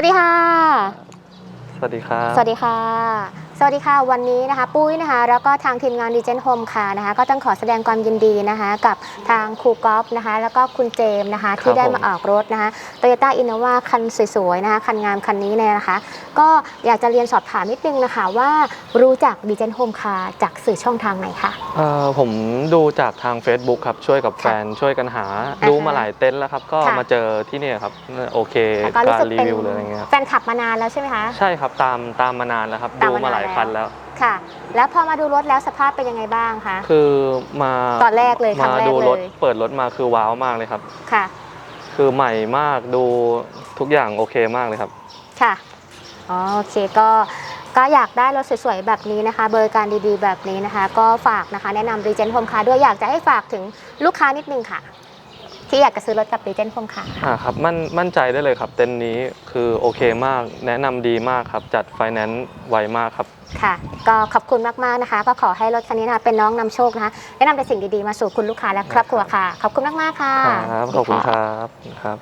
วัสดีค่ะ สวัสดีครับ สวัสดีค่ะ สวัสดีค่ะ วันนี้นะคะ ปุ้ยนะคะ แล้วก็ทางทีมงานดีเจนโฮมค่ะนะคะ ก็ต้องขอแสดงความยินดีนะคะ กับทางครูกอล์ฟนะคะ แล้วก็คุณเจมส์นะคะ ที่ได้มาออกรถนะคะ Toyota Innova คันสวยๆนะคะ คันงามคันนี้เนี่ยนะคะ ก็อยากจะเรียนสอบถามนิดนึงนะคะว่ารู้จักดีเจนโฮมค่ะจากสื่อช่องทางไหนคะ เอ่อผมดูจากทาง Facebook ครับ ช่วยกับแฟนช่วยกันหา อ่าฮะดูมาหลายเต็นท์แล้วครับ ก็ค่ะ มาเจอที่เนี่ยครับโอเคแล้วก็รู้การสึกรีเป็นวิวเลยอะไรเงี้ยครับแฟนคลับมานานแล้วใช่ไหมคะ ใช่ครับตามตามมานานแล้วครับ ตามดูมานานมาหลายแล้วคันแล้ว ค่ะ แล้วพอมาดูรถแล้วสภาพเป็นยังไงบ้างคะคือมาตอนแรกเลยครั้มางแรกดูรถเลยเปิดรถมาคือว้าวมากเลยครับ ค่ะ คือใหม่มากดูทุกอย่างโอเคมากเลยครับ ค่ะอ๋อโอเคก็ก็อยากได้รถสวยๆ แบบนี้นะคะบริการดีๆ แบบนี้นะคะ ก็ฝากนะคะ แนะนำรีเจน t โ m มคาด้วยอยากจะให้ฝากถึงลูกค้านิดนึงค่ะ ที่อยากจะซื้อรถกับรีเจน t โ m มคาอ่าครับมั่นมั่นใจได้เลยครับเต็นท์นี้คือโอเคมาก แนะนำดีมากครับ จัดไฟแนนซ์ไวมากครับ ค่ะ ก็ขอบคุณมากๆนะคะ ก็ขอให้รถคันนี้นะคะเป็นน้องนำโชคนะคะแนะนำแต่สิ่งดีๆมาสู่คุณลูกค้าและครอบครัวค่ะ ขอบคุณมากๆค่ะ ครับขอบคุณครับครับ